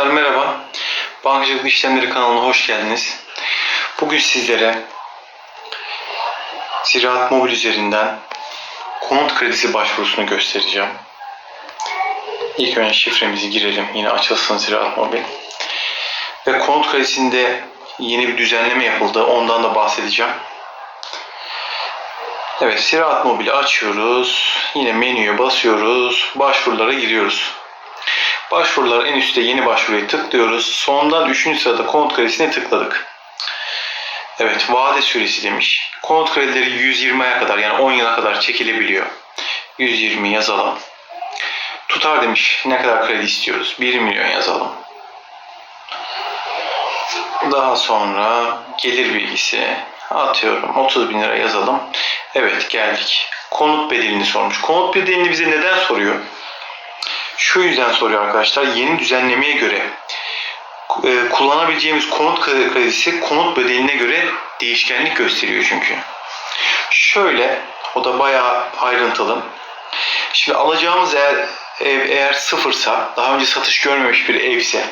Arkadaşlar merhaba. Bankacılık İşlemleri kanalına hoş geldiniz. Bugün sizlere Ziraat Mobil üzerinden konut kredisi başvurusunu göstereceğim. İlk önce şifremizi girelim. Yine açılsın Ziraat Mobil. Ve konut kredisinde yeni bir düzenleme yapıldı. Ondan da bahsedeceğim. Evet, Ziraat Mobil'i açıyoruz. Yine menüye basıyoruz. Başvurulara giriyoruz. Başvurular en üstte yeni başvuruya tıklıyoruz. Sondan 3. sırada konut kredisine tıkladık. Evet vade süresi demiş. Konut kredileri 120'ye kadar yani 10 yıla kadar çekilebiliyor. 120 yazalım. Tutar demiş ne kadar kredi istiyoruz? 1 milyon yazalım. Daha sonra gelir bilgisi atıyorum 30 bin lira yazalım. Evet geldik. Konut bedelini sormuş. Konut bedelini bize neden soruyor? Şu yüzden soruyor arkadaşlar. Yeni düzenlemeye göre e, kullanabileceğimiz konut kredisi konut bedeline göre değişkenlik gösteriyor çünkü. Şöyle, o da bayağı ayrıntılı. Şimdi alacağımız eğer ev eğer sıfırsa, daha önce satış görmemiş bir evse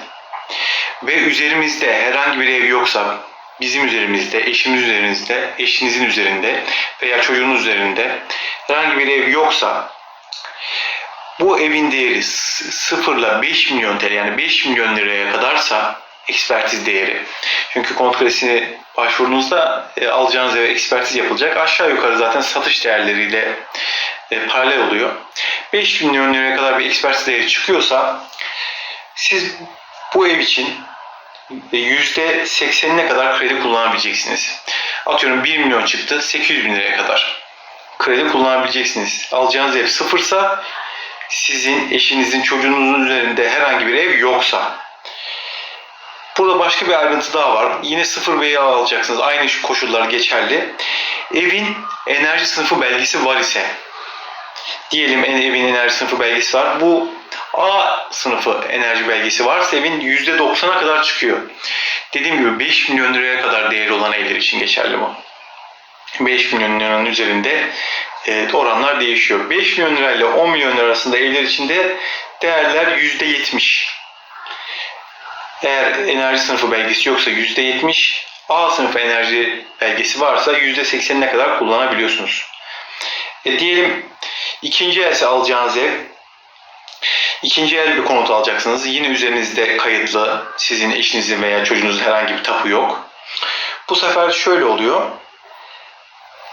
ve üzerimizde herhangi bir ev yoksa, bizim üzerimizde, eşimiz üzerinizde, eşinizin üzerinde veya çocuğunuz üzerinde herhangi bir ev yoksa bu evin değeri 0 ile 5 milyon TL yani 5 milyon liraya kadarsa ekspertiz değeri. Çünkü konut kredisine başvurunuzda e, alacağınız eve ekspertiz yapılacak. Aşağı yukarı zaten satış değerleriyle e, paralel oluyor. 5 milyon liraya kadar bir ekspertiz değeri çıkıyorsa siz bu ev için %80'ine kadar kredi kullanabileceksiniz. Atıyorum 1 milyon çıktı 800 bin liraya kadar kredi kullanabileceksiniz. Alacağınız ev sıfırsa sizin eşinizin çocuğunuzun üzerinde herhangi bir ev yoksa Burada başka bir ayrıntı daha var. Yine 0 B'yi alacaksınız. Aynı şu koşullar geçerli. Evin enerji sınıfı belgesi var ise diyelim evin enerji sınıfı belgesi var. Bu A sınıfı enerji belgesi varsa evin %90'a kadar çıkıyor. Dediğim gibi 5 milyon liraya kadar değeri olan evler için geçerli bu. 5 milyon liranın üzerinde evet, oranlar değişiyor. 5 milyon lira ile 10 milyon lira arasında evler içinde değerler %70. Eğer enerji sınıfı belgesi yoksa %70, A sınıfı enerji belgesi varsa %80'ine kadar kullanabiliyorsunuz. E diyelim ikinci else alacağınız ev İkinci el bir konut alacaksınız. Yine üzerinizde kayıtlı sizin eşinizin veya çocuğunuzun herhangi bir tapu yok. Bu sefer şöyle oluyor.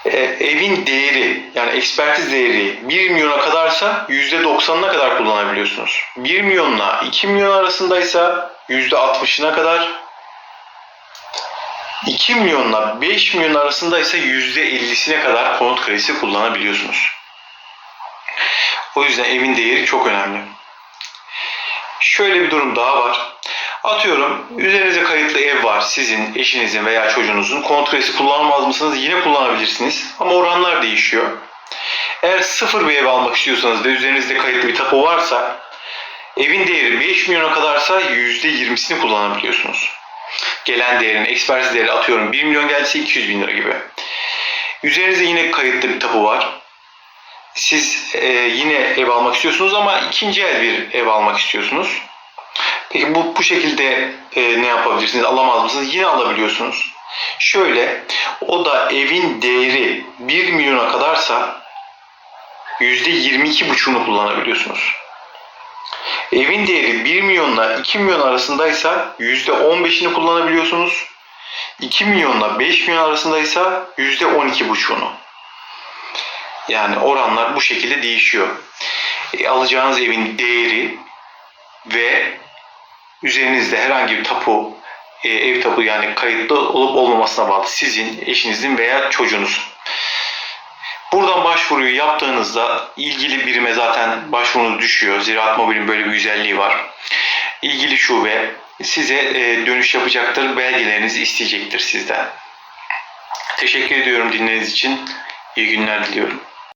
E, evin değeri yani ekspertiz değeri 1 milyona kadarsa %90'ına kadar kullanabiliyorsunuz. 1 milyonla 2 milyon arasındaysa %60'ına kadar 2 milyonla 5 milyon arasındaysa %50'sine kadar konut kredisi kullanabiliyorsunuz. O yüzden evin değeri çok önemli. Şöyle bir durum daha var. Atıyorum üzerinize kayıtlı ev var sizin, eşinizin veya çocuğunuzun. Konut kredisi kullanmaz mısınız? Yine kullanabilirsiniz. Ama oranlar değişiyor. Eğer sıfır bir ev almak istiyorsanız ve üzerinizde kayıtlı bir tapu varsa evin değeri 5 milyona kadarsa %20'sini kullanabiliyorsunuz. Gelen değerin, ekspertiz değeri atıyorum 1 milyon gelse 200 bin lira gibi. Üzerinizde yine kayıtlı bir tapu var. Siz e, yine ev almak istiyorsunuz ama ikinci el bir ev almak istiyorsunuz. Peki bu, bu şekilde e, ne yapabilirsiniz? Alamaz mısınız? Yine alabiliyorsunuz. Şöyle, o da evin değeri 1 milyona kadarsa %22,5'unu kullanabiliyorsunuz. Evin değeri 1 milyonla 2 milyon arasındaysa %15'ini kullanabiliyorsunuz. 2 milyonla 5 milyon arasındaysa %12,5'unu. Yani oranlar bu şekilde değişiyor. E, alacağınız evin değeri ve üzerinizde herhangi bir tapu, e, ev tapu yani kayıtlı olup olmamasına bağlı. Sizin, eşinizin veya çocuğunuzun. Buradan başvuruyu yaptığınızda ilgili birime zaten başvurunuz düşüyor. Ziraat Mobil'in böyle bir güzelliği var. İlgili şube size e, dönüş yapacaktır. Belgelerinizi isteyecektir sizden. Teşekkür ediyorum dinlediğiniz için. İyi günler diliyorum.